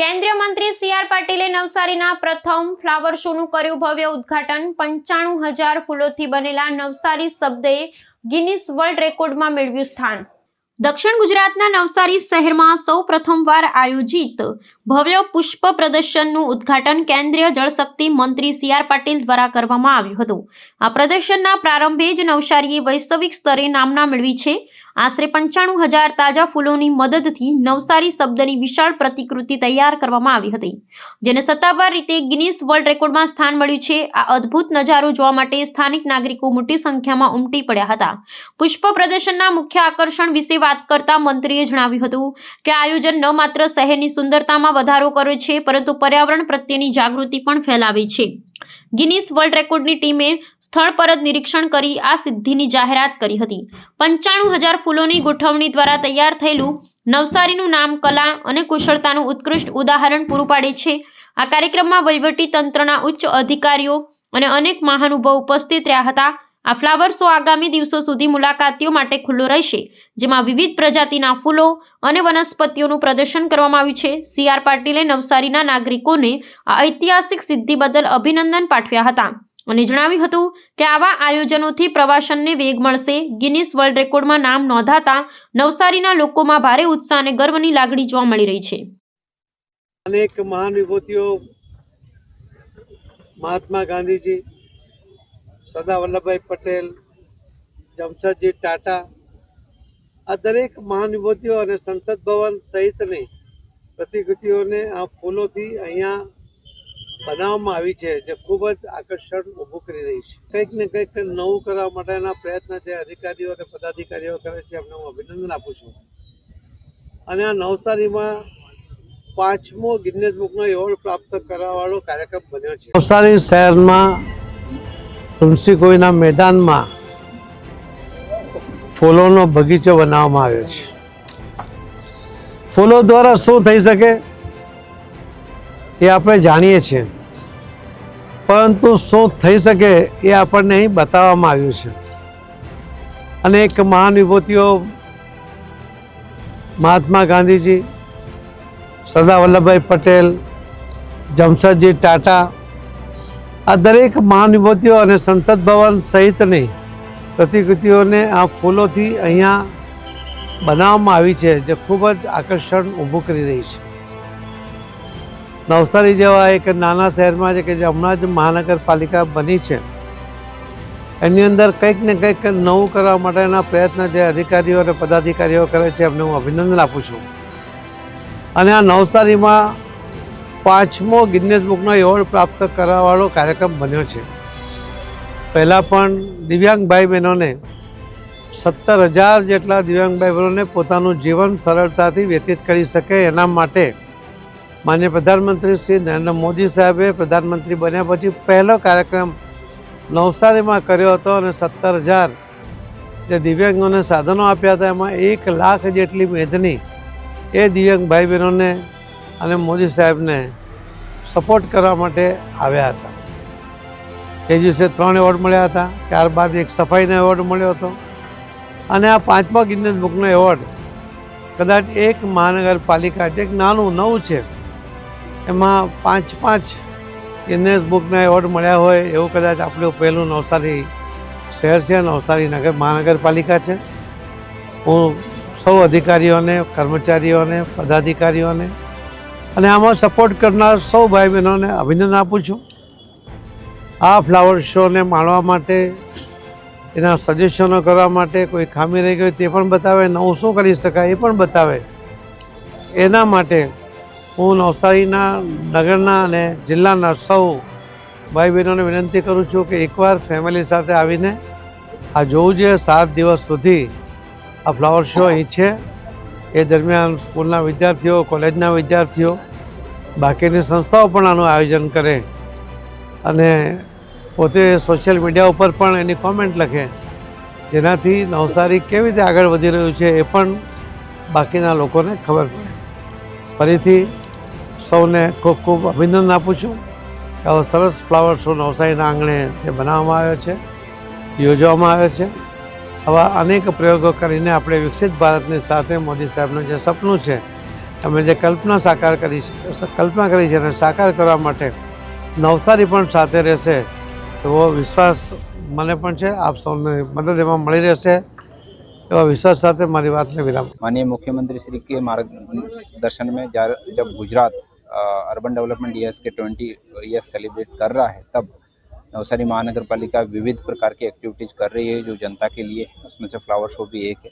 કેન્દ્રીય મંત્રી C R પાટીલે નવસારીના પ્રથમ ફ્લાવર શોનું કર્યું ભવ્ય ઉદ્ઘાટન. પંચાણું હજાર ફૂલોથી બનેલા નવસારી શબ્દે ગિનિસ વર્લ્ડ રેકોર્ડમાં મેળવ્યું સ્થાન. દક્ષિણ ગુજરાતના નવસારી શહેરમાં સૌ પ્રથમવાર આયોજિત ભવ્ય પુષ્પ પ્રદર્શનનું ઉદ્ઘાટન કેન્દ્રીય જળશક્તિ મંત્રી સી આર પાટીલ દ્વારા કરવામાં આવ્યું હતું. આ પ્રદર્શનના પ્રારંભે જ નવસારીએ વૈશ્વિક સ્તરે નામના મેળવી છે. આશરે પંચાણું હજાર તાજા ફૂલોની મદદથી નવસારી શબ્દની વિશાળ પ્રતિકૃતિ તૈયાર કરવામાં આવી હતી, જેને સત્તાવાર રીતે ગિનિસ વર્લ્ડ રેકોર્ડમાં સ્થાન મળ્યું છે. આ અદ્ભુત નજારો જોવા માટે સ્થાનિક નાગરિકો મોટી સંખ્યામાં ઉમટી પડ્યા હતા. પુષ્પ પ્રદર્શનના મુખ્ય આકર્ષણ વિશે વાત કરતા મંત્રીએ જણાવ્યું હતું કે, આયોજન ન માત્ર શહેરની સુંદરતામાં વધારો કરે છે, પરંતુ પર્યાવરણ પ્રત્યેની જાગૃતિ પણ ફેલાવે છે. ગિનિસ વર્લ્ડ રેકોર્ડની ટીમે સ્થળ પર જ નિરીક્ષણ કરી આ સિદ્ધિની જાહેરાત કરી હતી. પંચાણું હજાર ફૂલોની ગોઠવણી દ્વારા તૈયાર થયેલું નવસારીનું નામ કલા અને કુશળતાનું ઉત્કૃષ્ટ ઉદાહરણ પૂરું પાડે છે. આ કાર્યક્રમમાં વહીવટી તંત્રના ઉચ્ચ અધિકારીઓ અને અનેક મહાનુભાવો ઉપસ્થિત રહ્યા હતા. આ ફ્લાવર શો આગામી દિવસો સુધી મુલાકાતીઓ માટે ખુલ્લો રહેશે, જેમાં વિવિધ પ્રજાતિના ફૂલો અને વનસ્પતિઓનું પ્રદર્શન કરવામાં આવ્યું છે. સી આર પાટીલે નવસારીના નાગરિકોને આ ઐતિહાસિક સિદ્ધિ બદલ અભિનંદન પાઠવ્યા હતા અને જણાવ્યું હતું કે આવા આયોજનોથી પ્રવાસનને વેગ મળશે. ગિનિસ વર્લ્ડ રેકોર્ડમાં નામ નોંધાતા નવસારીના લોકોમાં ભારે ઉત્સાહ અને ગર્વની લાગણી જોવા મળી રહી છે. અનેક મહાન વિભૂતિઓ, મહાત્મા ગાંધીજી સરદાર વલ્લભભાઈ પટેલ, જમશેદજી ટાટા, આ દરેક મહાનુભૂતિઓ અને સંસદ ભવન સહિતની પ્રતિકૃતિઓને આ ફૂલોથી અહીંયા બનાવવામાં આવી છે, જે ખૂબ જ આકર્ષણ ઊભું કરી રહી છે. કંઈક ને કંઈક નવું કરવા માટેના પ્રયત્ન જે અધિકારીઓ અને પદાધિકારીઓ કરે છે, એમને હું અભિનંદન આપું છું. અને આ નવસારીમાં પાંચમો ગિન્નેસ બુકનો એવોર્ડ પ્રાપ્ત કરવાવાળો કાર્યક્રમ બન્યો છે. નવસારી શહેરમાં તુલસી કોઈના મેદાનમાં ફૂલોનો બગીચો બનાવવામાં આવ્યો છે. ફૂલો દ્વારા શું થઈ શકે એ આપણે જાણીએ છીએ. પરંતુ શું થઈ શકે એ આપણને અહીં બતાવવામાં આવ્યું છે. અનેક મહાન વિભૂતિઓ મહાત્મા ગાંધીજી, સરદાર વલ્લભભાઈ પટેલ, જમશેદજી ટાટા આ દરેક મહાનુભૂતિઓ અને સંસદ ભવન સહિતની પ્રતિકૃતિઓને આ ફૂલોથી અહીંયા બનાવવામાં આવી છે, જે ખૂબ જ આકર્ષણ ઊભું કરી રહી છે. નવસારી જેવા એક નાના શહેરમાં છે કે જે હમણાં જ મહાનગરપાલિકા બની છે. એની અંદર કંઈક ને કંઈક નવું કરવા માટેના પ્રયત્ન જે અધિકારીઓ અને પદાધિકારીઓ કરે છે, એમને હું અભિનંદન આપું છું. અને આ નવસારીમાં પાંચમો ગિન્નેસ બુકનો એવોર્ડ પ્રાપ્ત કરવાવાળો કાર્યક્રમ બન્યો છે. પહેલાં પણ દિવ્યાંગ ભાઈ બહેનોને સત્તર હજાર જેટલા દિવ્યાંગ ભાઈ બહેનોને પોતાનું જીવન સરળતાથી વ્યતીત કરી શકે એના માટે માન્ય પ્રધાનમંત્રી શ્રી નરેન્દ્ર મોદી સાહેબે પ્રધાનમંત્રી બન્યા પછી પહેલો કાર્યક્રમ નવસારીમાં કર્યો હતો અને સત્તર હજાર જે દિવ્યાંગોને સાધનો આપ્યા હતા, એમાં એક લાખ જેટલી મેદની એ દિવ્યાંગ ભાઈ બહેનોને અને મોદી સાહેબને સપોર્ટ કરવા માટે આવ્યા હતા. તે દિવસે ત્રણ એવોર્ડ મળ્યા હતા ત્યારબાદ એક સફાઈનો એવોર્ડ મળ્યો હતો. અને આ પાંચમા ગિનેસ બુકનો એવોર્ડ કદાચ એક મહાનગરપાલિકા, જે એક નાનું નવું છે, એમાં પાંચ પાંચ ગિનેસ બુકના એવોર્ડ મળ્યા હોય એવું કદાચ આપણું પહેલું નવસારી શહેર છે, નવસારી નગર મહાનગરપાલિકા છે. હું સૌ અધિકારીઓને, કર્મચારીઓને, પદાધિકારીઓને અને આમાં સપોર્ટ કરનાર સૌ ભાઈ બહેનોને અભિનંદન આપું છું. આ ફ્લાવર શોને માણવા માટે, એના સજેશનો કરવા માટે કોઈ ખામી રહી ગઈ તે પણ બતાવે, નવું શું કરી શકાય એ પણ બતાવે. એના માટે હું નવસારીના, નગરના અને જિલ્લાના સૌ ભાઈ બહેનોને વિનંતી કરું છું કે એકવાર ફેમિલી સાથે આવીને આ જોવું જોઈએ સાત દિવસ સુધી આ ફ્લાવર શો અહીં છે. એ દરમિયાન સ્કૂલના વિદ્યાર્થીઓ, કોલેજના વિદ્યાર્થીઓ, બાકીની સંસ્થાઓ પણ આનું આયોજન કરે. અને પોતે સોશિયલ મીડિયા ઉપર પણ એની કોમેન્ટ લખે. જેનાથી નવસારી કેવી રીતે આગળ વધી રહ્યું છે એ પણ બાકીના લોકોને ખબર પડે. ફરીથી સૌને ખૂબ ખૂબ અભિનંદન આપું છું કે આવો સરસ ફ્લાવર શો નવસારીના આંગણે જે બનાવવામાં આવ્યો છે, યોજવામાં આવ્યો છે. આવા અનેક પ્રયોગો કરીને આપણે વિકસિત ભારતની સાથે મોદી સાહેબનું જે સપનું છે અમે જે કલ્પના સાકાર કરી છે કલ્પના કરી છે અને સાકાર કરવા માટે નવસારી પણ સાથે રહેશે એવો વિશ્વાસ મને પણ છે આપ સૌને મદદ એમાં મળી રહેશે એવા વિશ્વાસ સાથે મારી વાતને વિરામ माननीय मुख्यमंत्री श्री के मार्गदर्शन में जा- जब गुजरात अ, अर्बन डेवलपमेंट ईयर्स के 20 ईयर्स सेलिब्रेट कर रहा है तब नवसारी महानगर पालिका विविध प्रकार की एक्टिविटीज़ कर रही है, जो जनता के लिए, उसमें से फ्लावर शो भी एक है।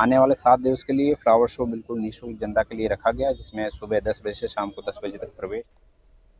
आने वाले सात दिवस के लिए फ्लावर शो बिल्कुल निःशुल्क जनता के लिए रखा गया, जिसमें सुबह दस बजे से शाम को दस बजे तक प्रवेश